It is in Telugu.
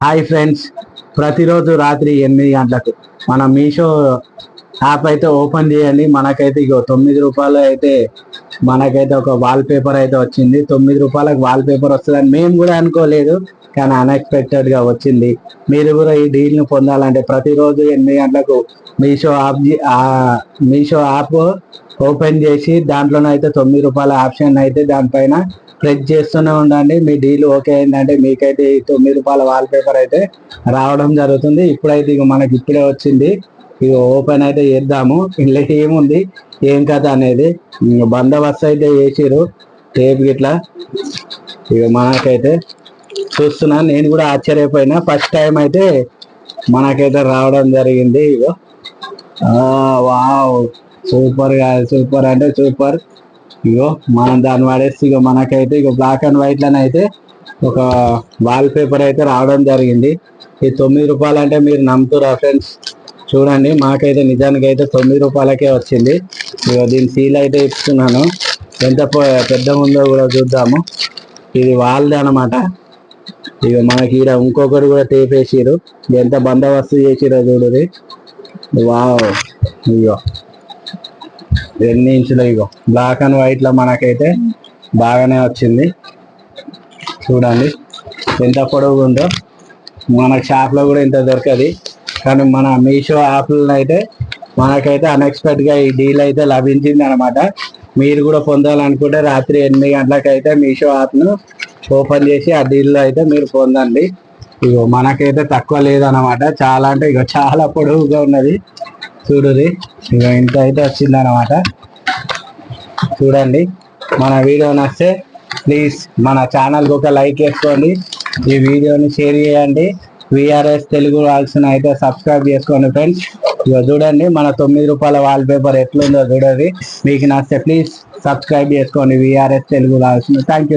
హాయ్ ఫ్రెండ్స్ ప్రతిరోజు రాత్రి ఎనిమిది గంటలకు మన మీషో యాప్ అయితే ఓపెన్ చేయండి. మనకైతే ఇగో తొమ్మిది రూపాయలు అయితే మనకైతే ఒక వాల్ పేపర్ అయితే వచ్చింది. తొమ్మిది రూపాయలకు వాల్ పేపర్ వస్తుందని మేము కూడా అనుకోలేదు కానీ అన్ఎక్స్పెక్టెడ్గా వచ్చింది. మీరు కూడా ఈ డీల్ను పొందాలంటే ప్రతిరోజు ఎనిమిది గంటలకు Meesho app Meesho app open చేసి దాంట్లోనైతే తొమ్మిది రూపాయల ఆప్షన్ అయితే దానిపైన ప్రెస్ చేస్తూనే ఉండండి. మీ డీల్ ఓకే అయిందంటే మీకైతే ఈ తొమ్మిది రూపాయల వాల్ పేపర్ అయితే రావడం జరుగుతుంది. ఇప్పుడైతే ఇక మనకి ఇప్పుడే వచ్చింది. ఇక ఓపెన్ అయితే చేద్దాము. ఇంట్లో ఏముంది ఏం కథ అనేది? బందోబస్తు అయితే చేసిరు టేప్ గిట్లా. ఇక మనకైతే చూస్తున్నా. నేను కూడా ఆశ్చర్యపోయినా. ఫస్ట్ టైం అయితే మనకైతే రావడం జరిగింది. ఇగో. వావ్. సూపర్ సూపర్ అంటే సూపర్. ఇగో మనం దాన్ని వాడేసి ఇగో మనకైతే ఇగో బ్లాక్ అండ్ వైట్ అయితే ఒక వాల్ పేపర్ అయితే రావడం జరిగింది. ఈ తొమ్మిది రూపాయలు అంటే మీరు నమ్ముతురా ఫ్రెండ్స్ చూడండి మాకైతే నిజానికి అయితే తొమ్మిది రూపాయలకే వచ్చింది. ఇగో దీని సీల్ అయితే ఇస్తున్నాను. ఎంత పెద్ద ఉందో కూడా చూద్దాము. ఇది వాళ్ళది అనమాట ఇక మనకి ఈడ ఇంకొకరు కూడా టేపేసిరు ఎంత బందోబస్తు చేసిరో చూడుది వావ్. ఇగో. ఎన్ని ఇంచులు ఇగో బ్లాక్ అండ్ వైట్లో మనకైతే బాగానే వచ్చింది. చూడండి. ఎంత పొడవు ఉందో మన షాప్లో కూడా ఇంత దొరకది. కానీ మన మీషో యాప్లో అయితే మనకైతే అన్ఎక్స్పెక్ట్గా ఈ డీల్ అయితే లభించింది అనమాట మీరు కూడా పొందాలనుకుంటే రాత్రి ఎనిమిది గంటలకైతే మీషో యాప్ను ఓపెన్ చేసి ఆ డీల్లో అయితే మీరు పొందండి. ఇగో మనకైతే తక్కువ లేదనమాట. చాలా అంటే ఇక చాలా పొడవుగా ఉన్నది. చూడుది ఇక ఇంత అయితే వచ్చింది అనమాట చూడండి మన వీడియో నచ్చితే ప్లీజ్ మన ఛానల్కి ఒక లైక్ వేసుకోండి. ఈ వీడియోని షేర్ చేయండి. విఆర్ఎస్ తెలుగు వాల్సిన అయితే సబ్స్క్రైబ్ చేసుకోండి ఫ్రెండ్స్ ఇక చూడండి మన తొమ్మిది రూపాయల వాల్ పేపర్ ఎట్లుందో చూడండి. మీకు నచ్చితే ప్లీజ్ సబ్స్క్రైబ్ చేసుకోండి. విఆర్ఎస్ తెలుగు వాల్సిన థ్యాంక్ యూ